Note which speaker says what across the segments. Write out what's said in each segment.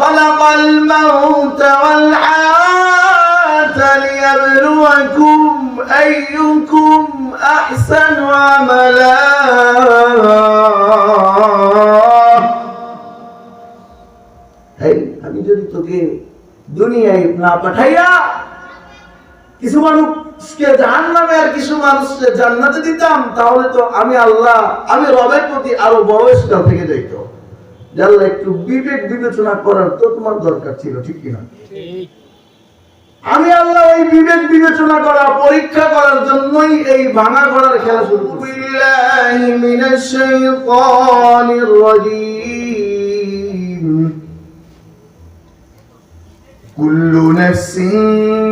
Speaker 1: خلق الموت والحياة ليبلوكم أيكم أحسن عملا এই আমি যদি তোকে দুনিয়ায় না পাঠাইয়া কিছু মানুষকে জাহান নামে আর কিছু মানুষকে জান্নাতে দিতাম তাহলে তো আমি আল্লাহ আমি রবের প্রতি আরো বড় স্তর থেকে যাইতো জানলা একটু বিবেক বিবেচনা করার তো তোমার দরকার ছিল, ঠিক কিনা? আমি আল্লাহ ওই বিবেক বিবেচনা করা, পরীক্ষা করার জন্যই এই ভাঙা করার খেলা শুরু কুল্লু নাফসিন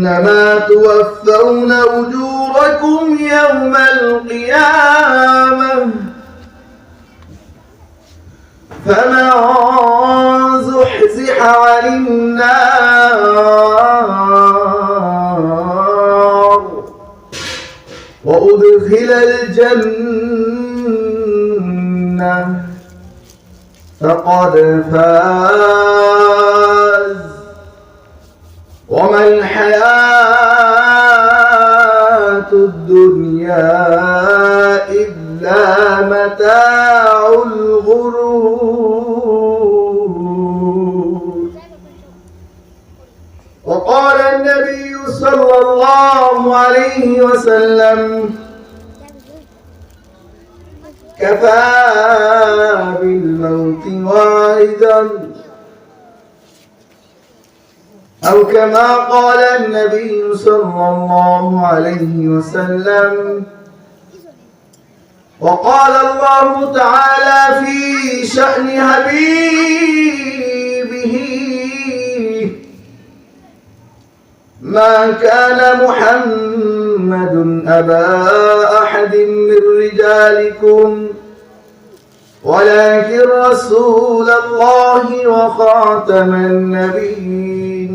Speaker 1: وإنما توفون أجوركم يوم القيامة. فمن زحزح عن النار وأدخل الجنة فقد فاز. وما الحياة الدنيا إلا متاع الغرور. وقال النبي صلى الله عليه وسلم كفى بالموت واعدا أو كما قال النبي صلى الله عليه وسلم. وقال الله تعالى في شأن حبيبه ما كان محمد أبا أحد من رجالكم ولكن رسول الله وخاتم النبيين.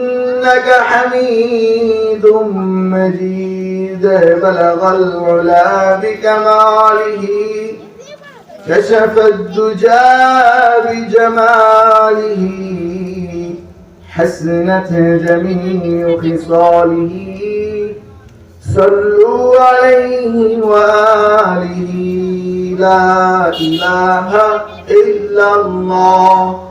Speaker 1: إنك حميد مجيد. بلغ العلا بكماله كشف الدجى بجماله حسنت جميع خصاله. صلوا عليه وآله. لا إله إلا الله.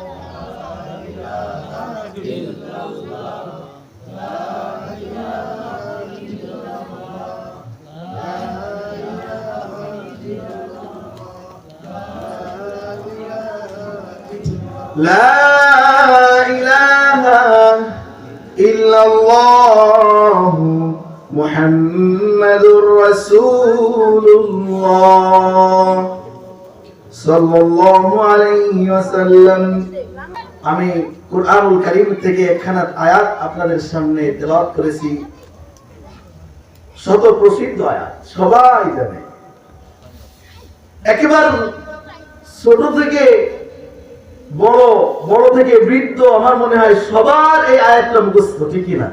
Speaker 1: لا إله إلا الله محمد رسول الله সাল্লাল্লাহু আলাইহি ওয়াসাল্লাম আমি কুরআনুল কারীম থেকে একখানা আয়াত আপনাদের সামনে তেলাওয়াত করেছি শত প্রসিদ্ধ আয়াত সবাই জানে একেবারে ছোট থেকে বড় বড় থেকে বৃদ্ধ আমার মনে হয় সবার এই আয়াতটা মুখস্থ ঠিকই না?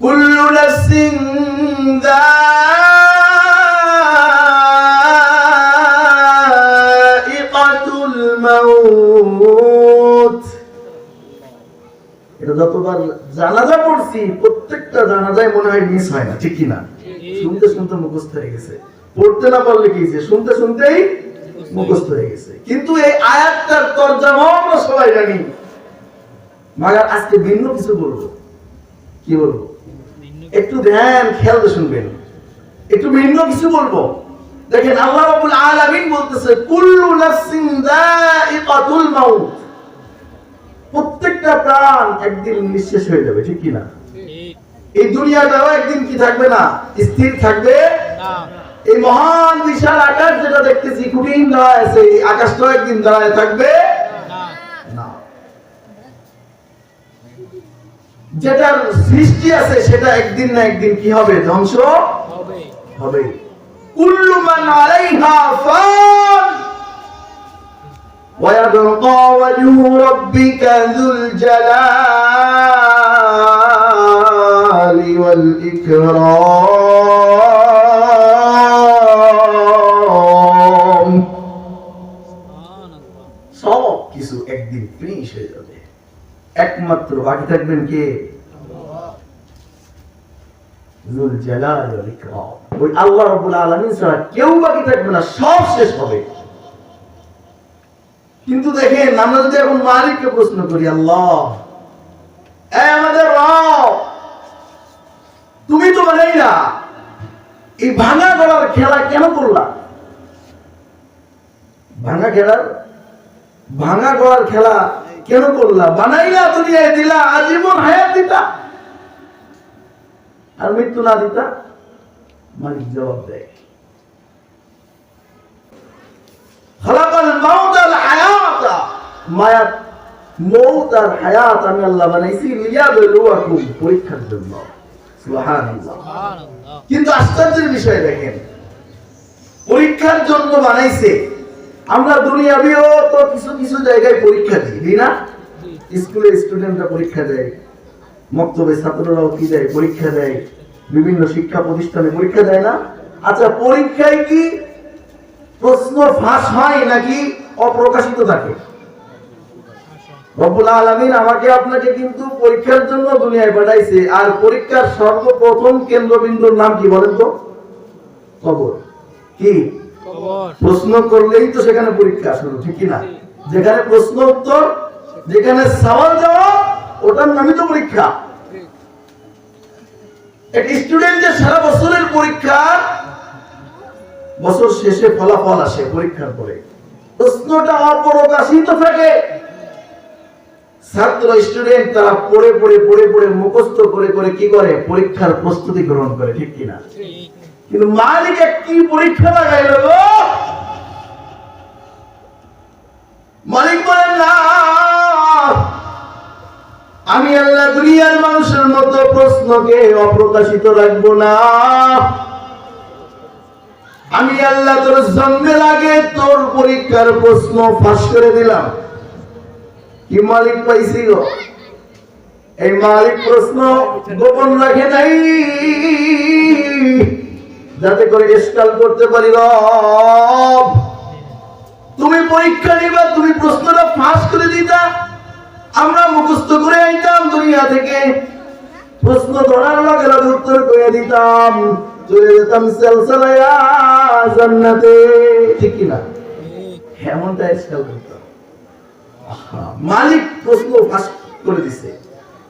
Speaker 1: কুল্লু নাফসিন যায়িকাতুল মাউত। এটা যতবার জানাজা পড়ছি প্রত্যেকটা জানাজায় মনে হয় মিস হয় না ঠিক না? শুনতে শুনতে মুখস্থ হয়ে গেছে। পড়তে না পারলে কি শুনতে শুনতেই মুখস্থ হয়ে গেছে। কিন্তু এই আয়াতটার তর্জমা আমরা সবাই জানি। মাগার আজকে ভিন্ন কিছু বলব। কি বলব? একটু ধ্যান খেয়াল শুনবেন। একটু ভিন্ন কিছু বলব। দেখেন আল্লাহ রাব্বুল আলামিন বলতেছে কুল্লু নাফসিন যায়িকাতুল মাউত। প্রত্যেকটা প্রাণ একদিন নিঃশেষ হয়ে যাবে ঠিক কি না? এই দুনিয়াটাও একদিন কি থাকবে না? স্থির থাকবে এই মহান বিশাল আকাশ যেটা দেখতেছি কুটিন দাঁড়ায় আছে এই আকাশটাও একদিন দাঁড়ায় থাকবে না যেটার সৃষ্টি আছে সেটা একদিন না একদিন কি হবে ধ্বংস হবে কুল্লু মান আলাইহা ফান ويبقى وجه ربك ذو الجلال والإكرام একমাত্র বাকি থাকবেন কে? আল্লাহ আলামিন ছাড়া কেউ বাকি থাকবে না, সব শেষ হবে। কিন্তু দেখেন, আমরা যদি এখন মালিককে প্রশ্ন করি, আল্লাহ আমাদের তুমি তো বানাই না, এই ভাঙা গড়ার খেলা কেন করলা? ভাঙা খেলার, ভাঙা গড়ার খেলা কেন করলা? বানাইলা দুনিয়ায় দিলা আজীবন হায়াত দিতা। আর মৃত্যু না দিতা? মালিক জবাব দেয়। খালাকাল মাউত আল হায়াত। মায়াত মৌত আর হায়াত আমি আল্লাহ বানাইছি লিয়াবলুয়াকুম পরীক্ষার জন্য। সুবহানাল্লাহ। কিন্তু আশ্চর্যের বিষয় দেখেন পরীক্ষার জন্য বানাইছে আমরা দুনিয়াবিও তো কিছু কিছু জায়গায় পরীক্ষা দিই দিই না? স্কুলে স্টুডেন্টরা পরীক্ষা দেয় মক্তবে ছাত্ররাও কি দেয়? পরীক্ষা দেয়। বিভিন্ন শিক্ষা প্রতিষ্ঠানে পরীক্ষা দেয় না? আচ্ছা পরীক্ষায় কি প্রশ্ন ফাঁস হয় নাকি অপ্রকাশিত থাকে? রব্বুল আলামিন আমাকে আপনাকে কিন্তু পরীক্ষার জন্য দুনিয়ায় পাঠাইছে আর পরীক্ষার সর্বপ্রথম কেন্দ্রবিন্দুর নাম কি বলেন তো? কবর। কি? প্রশ্ন করলেই তো সেখানে পরীক্ষা শুরু ঠিক না যেখানে প্রশ্ন উত্তর যেখানে সওয়াল জবাব ওটার নামই তো পরীক্ষা। এক স্টুডেন্টের সারা বছরের পরীক্ষা বছর শেষে ফলাফল আসে পরীক্ষার পরে। প্রশ্নটা অপ্রকাশিত থাকে। ছাত্র স্টুডেন্ট তারা পড়ে পড়ে পড়ে পড়ে মুখস্থ করে করে কি করে? পরীক্ষার প্রস্তুতি গ্রহণ করে ঠিক কিনা? কিন্তু মালিক একটি পরীক্ষা লাগাইল মালিক বলেন, না, আমি আল্লাহ দুনিয়ার মানুষের মতো প্রশ্নকে অপ্রকাশিত রাখব না। আমি আল্লাহ তোর জন্মের আগে তোর পরীক্ষার প্রশ্ন ফাঁস করে দিলাম। কি মালিক পাইছি গো? এই মালিক প্রশ্ন গোপন রাখে নাই। যাতে করে স্কাল করতে পারি তুমি পরীক্ষা নিবা, তুমি প্রশ্নটা ফাঁস করে দিতা। আমরা মুখস্থ করে আইতাম দুনিয়া থেকে। প্রশ্ন ধরার লগে লগে উত্তর করে দিতাম, চলে যেতাম সেলসালায়া জান্নাতে। ঠিক কি না? এমনটা স্কাল করতাম। মালিক প্রশ্ন ফাঁস করে দিছে।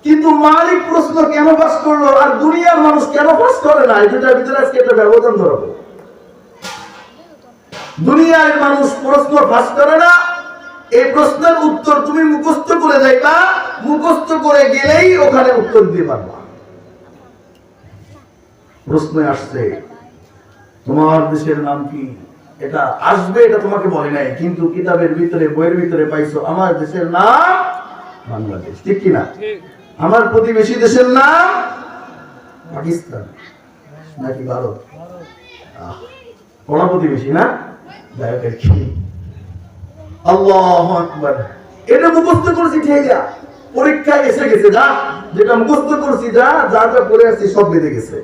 Speaker 1: কিন্তু মালিক প্রশ্ন কেন ফাঁস করল আর দুনিয়ার মানুষ কেন ফাঁস করে না? এই দুটার ভিতরে আজকে একটা ব্যবধান ধরাবো। দুনিয়ার মানুষ প্রশ্ন ফাঁস করে না। এই প্রশ্নের উত্তর তুমি মুখস্থ করে যাইবা মুখস্থ করে গেলেই ওখানে উত্তর দিতে পারবা। প্রশ্ন আসছে, তোমার দেশের নাম কি? এটা আসবে, এটা তোমাকে বলে নাই, কিন্তু কিতাবের ভিতরে, বইয়ের ভিতরে পাইছো, আমার দেশের নাম বাংলাদেশ। ঠিক কিনা? আমার প্রতিবেশী দেশের নাম পাকিস্তান। নাকি ভারত? কোন প্রতিবেশী না? এটা করেছি, ঠিক যা এসে গেছে, যা। যেটা করেছি, যা যা যা করে আসছি, সব বেঁধে গেছে।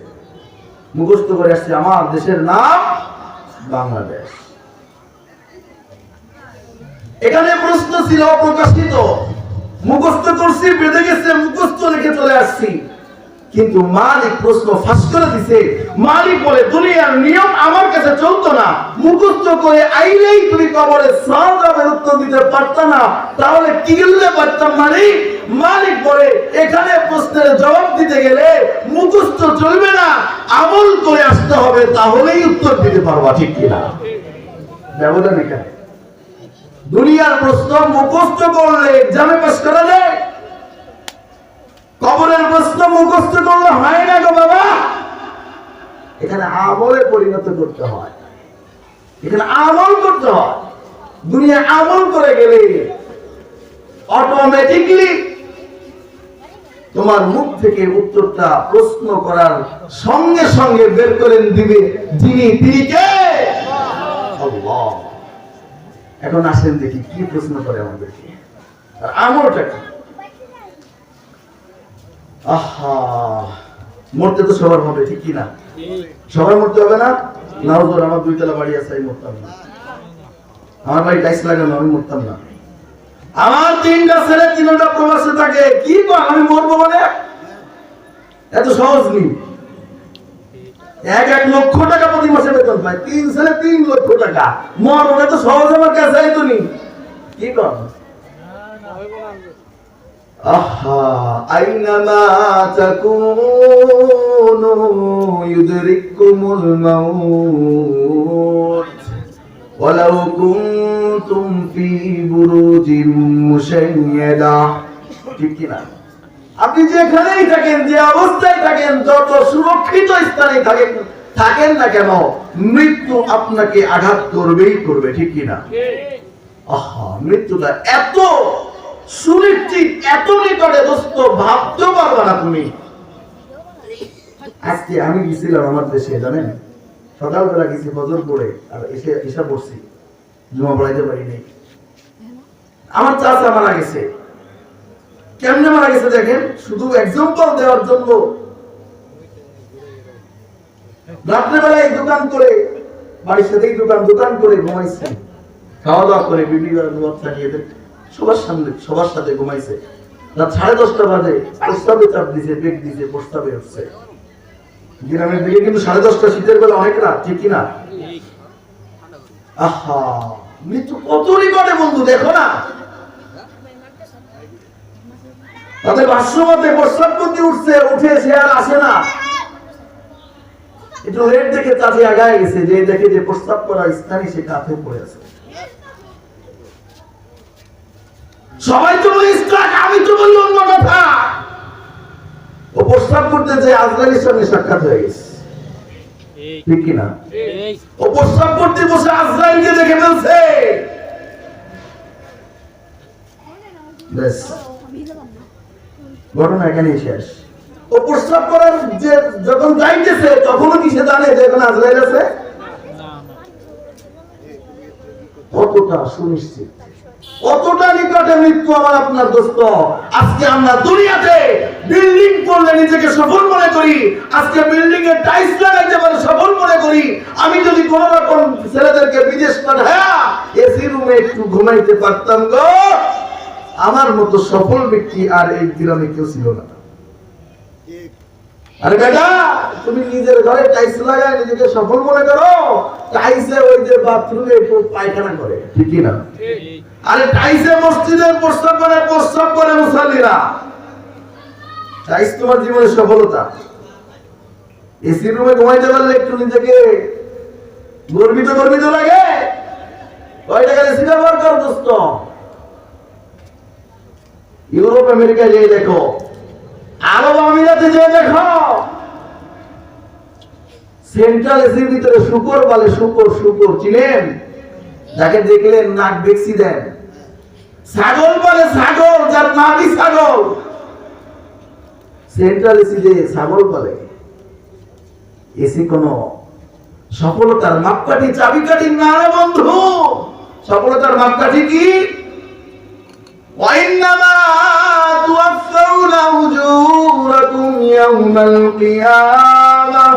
Speaker 1: করে আসছি আমার দেশের নাম বাংলাদেশ। এখানে প্রশ্ন ছিল অপ্রকাশিত মুখস্থ করছি, বেঁধে গেছে মুখস্থ রেখে চলে আসছি কিন্তু মালিক প্রশ্ন ফাঁস করে দিছে। মালিক বলে, দুনিয়ার নিয়ম আমার কাছে চলতো না। মুখস্থ করে আইলেই তুমি কবরে সহজভাবে উত্তর দিতে পারত না। তাহলে কি গেলে পারতাম মালিক? মালিক বলে, এখানে প্রশ্নের জবাব দিতে গেলে মুখস্থ চলবে না। আমল করে আসতে হবে, তাহলেই উত্তর দিতে পারবা, ঠিক কিনা? ব্যবধান এখানে দুনিয়ার প্রশ্ন মুখস্থ করলে এক্সামে পাস করা যায়। কবরের প্রশ্ন মুখস্থ করলে হয় না গো বাবা? এখানে আমলে পরিণত করতে হয়। এখানে আমল করতে হয়। দুনিয়া আমল করে গেলে অটোমেটিকলি তোমার মুখ থেকে উত্তরটা প্রশ্ন করার সঙ্গে সঙ্গে বের করে দিবে। যিনি, তিনি কে? এখন আসেন দেখি, কি প্রশ্ন করে আমাদেরকে? আর আমলটা কি? আহা, মরতে তো সবার হবে, ঠিক না? সবার মরতে হবে না? নাও তোর আমার দুই তলা বাড়ি আছে, আমি মরতাম না। আমার বাড়ি টাইস লাগানো, আমি মরতাম না। আমার তিনটা ছেলে, তিনটা প্রবাসে থাকে, কি আমি মরবো মানে? এত সহজ নেই। এক এক লক্ষ টাকা প্রতি মাসে বেতন পায়, তিন ছেলে, তিন লক্ষ টাকা। মর ওটা তো সহজ আমার কাছে আইতো নি কি কর? আহা আইনামা তাকুনু ইউদরিকুমুল মাউত ولو كنتم في بروج مشيدة ঠিক কি না আপনি যেখানেই থাকেন যে অবস্থায় থাকেন যত সুরক্ষিত স্থানে থাকেন থাকেন না কেন মৃত্যু আপনাকে আঘাত করবেই করবে ঠিক কি না আহা মৃত্যুটা এত সুনিশ্চিত এত নিকটে, দোস্ত ভাবতে পারবে না তুমি। আজকে আমি গেছিলাম আমার দেশে, জানেন? সকালবেলা গেছি ফজর পড়ে আর এসে এসা পড়ছি। জমা পড়াইতে পারি নাই আমার চাচা মারা গেছে। কেমনে মারা গেছে দেখেন? শুধু এক্সাম্পল দেওয়ার জন্য। রাত্রেবেলায় দোকান করে, বাড়ির সাথেই দোকান দোকান করে ঘুমাইছে। খাওয়া দাওয়া করে বিভিন্ন বাচ্চা নিয়ে। সবার সামনে, সবার সাথে ঘুমাইছে। রাত সাড়ে দশটা বাজে, প্রস্তাবে চাপ দিছে বেগ দিছে, প্রস্তাবে হচ্ছে গ্রামের দিকে কিন্তু সাড়ে দশটা, শীতের বেলা অনেক রাত, ঠিক কিনা? আহা, মৃত্যু কত নিকটে বন্ধু, দেখো না। তাদের ভাষ্যমতে প্রস্তাব করতে উঠছে, উঠে সে আর আসে না। একটু লেট দেখে চাচি আগায় গেছে, যে দেখে যে প্রস্তাব করার স্থানে সে কাঁথে পড়ে আছে। সবাই তো বলে ইস্তাক আমি তো বললি অন্য কথা। ও প্রস্তাব করতে যে আজরাইলের সঙ্গে সাক্ষাৎ হয়ে গেছে। ঠিক কিনা? ও প্রস্তাব করতে বসে আজরাইলকে দেখে ফেলছে। ঘটনা এখানেই শেষ। ও প্রস্তাব করার যে যখন যাইতেছে তখনও কি সে জানে যে এখানে আজরাইল আছে? কতটা সুনিশ্চিত। কতটা নিকটে মৃত্যু আমার আপনার দোস্ত। আজকে আমরা দুনিয়াতে বিল্ডিং করলে নিজেকে সফল মনে করি। আজকে বিল্ডিং এর টাইলস লাগাইতে পারে সফল মনে করি। আমি যদি কোন রকম ছেলেদেরকে বিদেশ পাঠায়া এসি রুমে একটু ঘুমাইতে পারতাম গো, আমার মতো সফল ব্যক্তি আর এই গ্রামে কেউ ছিল না। আরে বেটা, তুমি নিজের ঘরে টাইলস লাগায় নিজেকে সফল মনে করো। টাইলসে ওই যে বাথরুমে পায়খানা করে ঠিক কি না আরে টাইসে মসজিদের প্রস্তাব করে প্রস্তাব করে টাইস তোমার জীবনের সফলতা। এসি রুমে ঘুমাইতে পারলে একটু নিজেকে গর্বিত গর্বিত লাগে। কর দোস্ত। ইউরোপ আমেরিকা যেয়ে দেখো। আরব আমিরাতে যেয়ে দেখো। সেন্ট্রাল এসির ভিতরে শুকর বলে শুকর শুকর। চিনেন? যাকে দেখলেন নাক বেক্সি দেন। ছাগল বলে ছাগল যার নামই ছাগল সেন্ট্রাল এসি যে ছাগল বলে এসি কোন সফলতার মাপকাঠি চাবিকাঠি না রে বন্ধু সফলতার মাপকাঠি কি وإنما توفون أجوركم يوم القيامة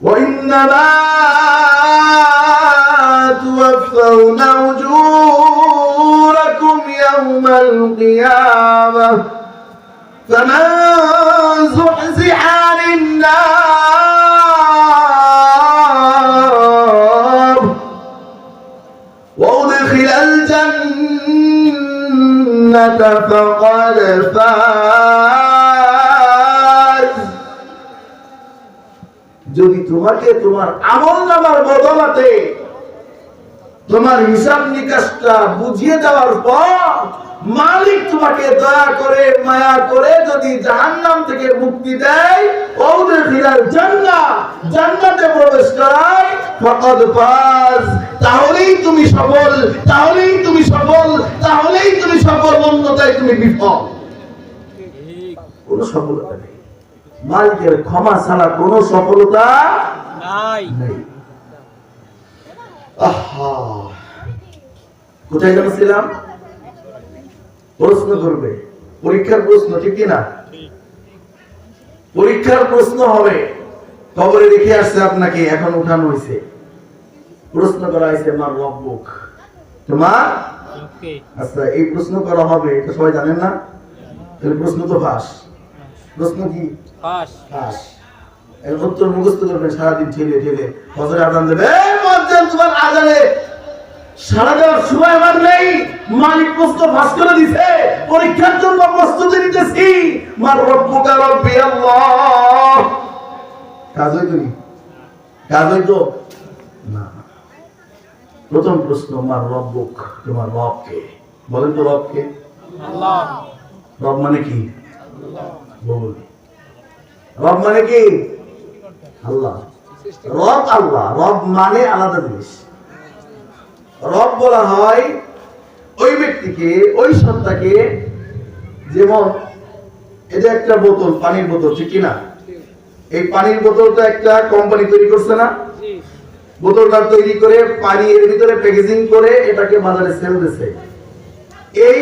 Speaker 1: وإنما توفون أجوركم القيامة فمن زحزح عن النار وأدخل الجنة فقد فاز যদি তোমাকে তোমার আমল নামার বদলাতে তোমার হিসাব নিকাশটা বুঝিয়ে দেওয়ার পর মালিক তোমাকে দয়া করে মায়া করে যদি জাহান্নাম থেকে মুক্তি দেয় ওদের জান্নাত জান্নাতে প্রবেশ করায় ফকদ ফাজ। তাহলেই তুমি সফল তাহলেই তুমি সফল তাহলেই তুমি সফল অন্যতায় তুমি বিফল। কোনো সফলতা নেই। মালিকের ক্ষমা ছাড়া কোনো সফলতা
Speaker 2: নাই।
Speaker 1: নেই। আহা। কোথায় যাচ্ছিলাম প্রশ্ন করবে পরীক্ষার প্রশ্ন ঠিক না পরীক্ষার প্রশ্ন হবে। কবরে রেখে আসছে আপনাকে এখন উঠানো হয়েছে প্রশ্ন করা হয়েছে মার রব্বুক তোমার আচ্ছা এই প্রশ্ন করা হবে এটা সবাই জানেন না? তাহলে প্রশ্ন তো ফাঁস। প্রশ্ন কি? ফাঁস। উত্তর মুখস্থ করবেন সারাদিন ঠেলে ঠেলে। ফজরে আজান দেবে তোমার আজানে সারা দেওয়ার সময় আমার নেই। মালিক প্রশ্ন ফাঁস করে দিছে। পরীক্ষার জন্য প্রস্তুতি নিতেছি। মার রব্বুকা রব্বি আল্লাহ। কাজ হইতো নি কাজ হইতো? না। প্রথম প্রশ্ন মার রব্বুক তোমার রবকে। বলেন তো রবকে।
Speaker 2: আল্লাহ।
Speaker 1: রব মানে কি? বল রব মানে কি? আল্লাহ। রব আল্লাহ। রব মানে আলাদা জিনিস। রব বলা হয় ওই ব্যক্তিকে ওই সত্তাকে যেমন এটা একটা বোতল পানির বোতল ঠিক কিনা? এই পানির বোতলটা একটা কোম্পানি তৈরি করছে না? বোতলটা তৈরি করে পানি এর ভিতরে প্যাকেজিং করে এটাকে বাজারে সেল দিছে। এই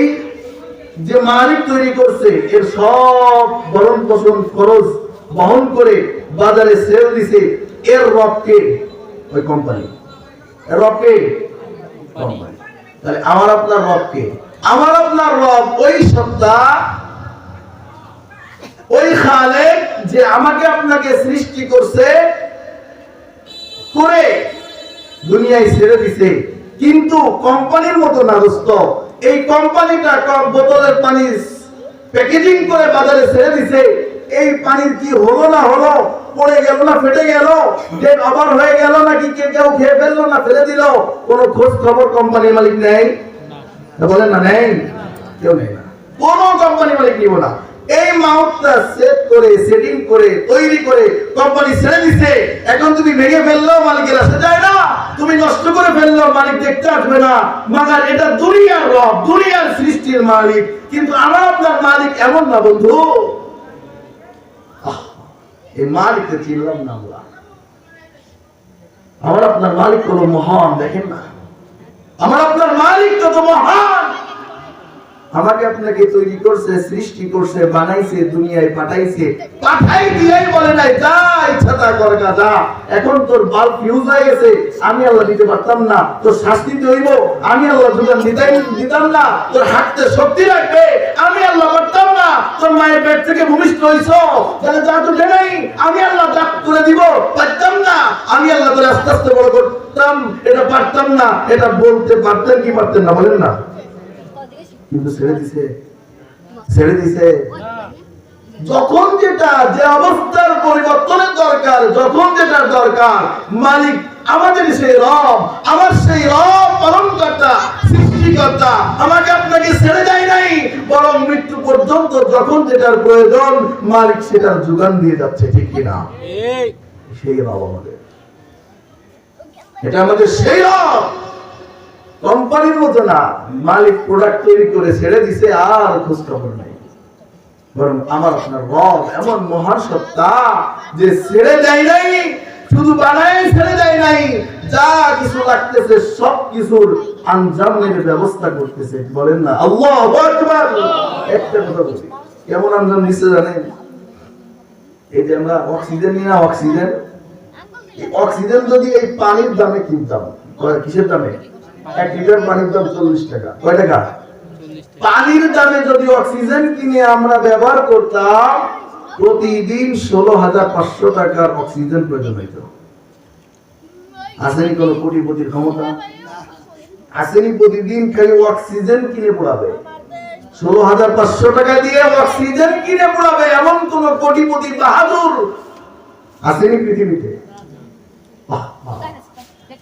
Speaker 1: যে মালিক তৈরি করছে এর সব ভরণ পোষণ খরচ বহন করে বাজারে সেল দিছে এর রবকে ওই কোম্পানি রবকে তাহলে আমার আপনার রবকে আমার আপনার রব ওই সত্তা, ওই খালেক যে আমাকে আপনাকে সৃষ্টি করছে, করে দুনিয়ায় ছেড়ে দিছে। কিন্তু কোম্পানির মতো না দোস্ত, এই কোম্পানিটা বোতলের পানি প্যাকেজিং করে বাজারে ছেড়ে দিছে। এই পানির কি হলো না হলো? পড়ে গেল না, ফেটে গেল? ডেট হয়ে গেল নাকি কে কেউ খেয়ে ফেলল না, ফেলে দিল? কোনো খোঁজ খবর কোম্পানির মালিক নেই? বলেন না, নেই? কেউ নেই না। কোনো কোম্পানি মালিক নিব না। এই মাউথটা সেট করে সেটিং করে, তৈরি করে কোম্পানি ছেড়ে দিছে। এখন তুমি ভেঙে ফেলল মালিকের আসে যায় না। তুমি নষ্ট করে ফেলল, মালিক দেখতে আসবে না। এটা দুনিয়ার রব, দুনিয়ার সৃষ্টির মালিক। কিন্তু আমার আপনার মালিক এমন না বন্ধু। এই মালিককে চিনলাম না আমরা। আমার আপনার মালিক তো মহান, দেখেন না। আমার আপনার মালিক কত মহান। আমাকে আপনাকে তৈরি করছে, সৃষ্টি করছে, বানাইছে, দুনিয়ায় পাঠাইছে। পাঠাই দিয়েই বলে নাই, যা ইচ্ছা তা কর যা এখন তোর বাল্ব ফিউজ হয়ে গেছে, আমি আল্লাহ দিতে পারতাম না। তোর শাস্তি হইব, আমি আল্লাহ যোগান দিতাই দিতাম না। তোর হাঁটতে শক্তি রাখবে আমি আল্লাহ পারতাম না। তোর মায়ের পেট থেকে ভূমিষ্ঠ হইছ, তাহলে যা তো নেই আমি আল্লাহ ডাক করে দিব। পারতাম না, আমি আল্লাহ তোর আস্তে আস্তে বড় করতাম। এটা পারতাম না, এটা বলতে পারতেন কি পারতেন না, বলেন না। কিন্তু ছেড়ে দিছে। ছেড়ে দিছে। যখন যেটা যে অবস্থার পরিবর্তনের দরকার যখন যেটার দরকার মালিক আমাদের সেই রব আমার সেই রব পালনকর্তা সৃষ্টিকর্তা আমাকে আপনাকে ছেড়ে যায় নাই বরং মৃত্যু পর্যন্ত যখন যেটার প্রয়োজন মালিক সেটার যোগান দিয়ে যাচ্ছে ঠিক কিনা সেই রব আমাদের। এটা আমাদের সেই রব। কোম্পানির মতো না, মালিক প্রোডাক্ট তৈরি করে ছেড়ে দিছে, আর খোঁজ খবর নাই। বরং আমার আপনার রব এমন মহান সত্তা যে ছেড়ে দেয় নাই, শুধু বানায় ছেড়ে দেয় নাই, যা কিছু লাগতেছে সব কিছুর আঞ্জামের ব্যবস্থা করতেছে। বলেন না, আল্লাহ একটা কথা বলি, কেমন আঞ্জাম দিচ্ছে জানেন? এই যে আমরা অক্সিজেন নিই না, অক্সিজেন? অক্সিজেন যদি এই পানির দামে কিনতাম কিসের দামে? এক লিটার পানির দাম চল্লিশ টাকা। কয় টাকা? পানির দামে যদি অক্সিজেন কিনে আমরা ব্যবহার করতাম, প্রতিদিন ষোলো হাজার পাঁচশো টাকার অক্সিজেন প্রয়োজন হইত। আসেনি কোন কোটিপতির ক্ষমতা? আসেনি প্রতিদিন খালি অক্সিজেন কিনে পড়াবে। ষোলো হাজার পাঁচশো টাকা দিয়ে অক্সিজেন কিনে পড়াবে এমন কোন কোটিপতি বাহাদুর আসেনি পৃথিবীতে।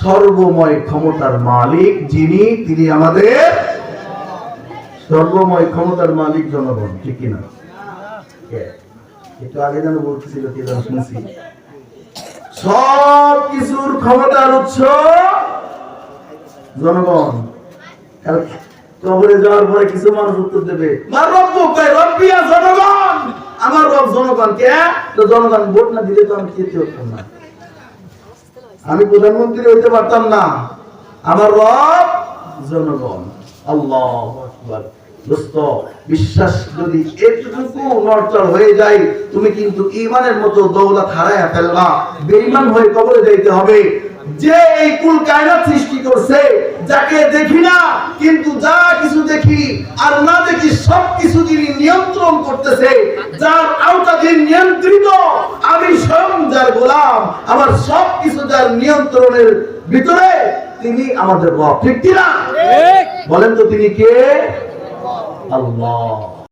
Speaker 1: সর্বময় ক্ষমতার মালিক যিনি, তিনি আমাদের সর্বময় ক্ষমতার মালিক জনগণ, ঠিক কিনা একটু আগে যেন বলতেছিল শুনছি। সব কিছুর ক্ষমতার উৎস জনগণ। কবরে যাওয়ার পরে কিছু মানুষ উত্তর দেবে জনগণ? আমার রব জনগণ কে? তো জনগণ ভোট না দিলে তো আমি খেতে হতাম না আমি প্রধানমন্ত্রী হইতে পারতাম না। আমার রব জনগণ। আল্লাহ বিশ্বাস যদি একটুকু নড়চড় হয়ে যায়, তুমি কিন্তু ইমানের মতো দৌলত হারায়া ফেলবা। বেইমান হয়ে কবরে যাইতে হবে। যে এই কুল কায়নাত সৃষ্টি করছে যাকে দেখি না কিন্তু যা কিছু দেখি আর না দেখি সব কিছু যিনি নিয়ন্ত্রণ করতেছে। যার আওতাধীন নিয়ন্ত্রিত আমি স্বয়ং যার গোলাম আমার সব কিছু যার নিয়ন্ত্রণের ভিতরে তিনি আমাদের রব। ঠিক কিনা? বলেন তো তিনি কে? আল্লাহ।